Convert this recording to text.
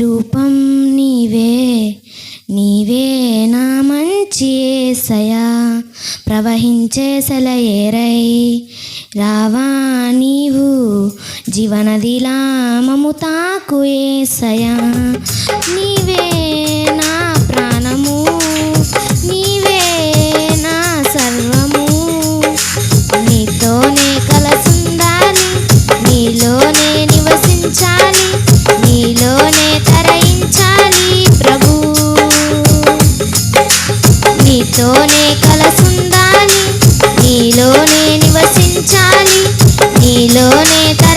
రూపం నీవే నీవే నా మంచి సయా ప్రవహించే సెల ఏరై రావా నీవు. జీవనదిలా మము తాకు సయా నీవే నీతోనే కలసుందాలి నీలోనే నివసించాలి నీలోనే తర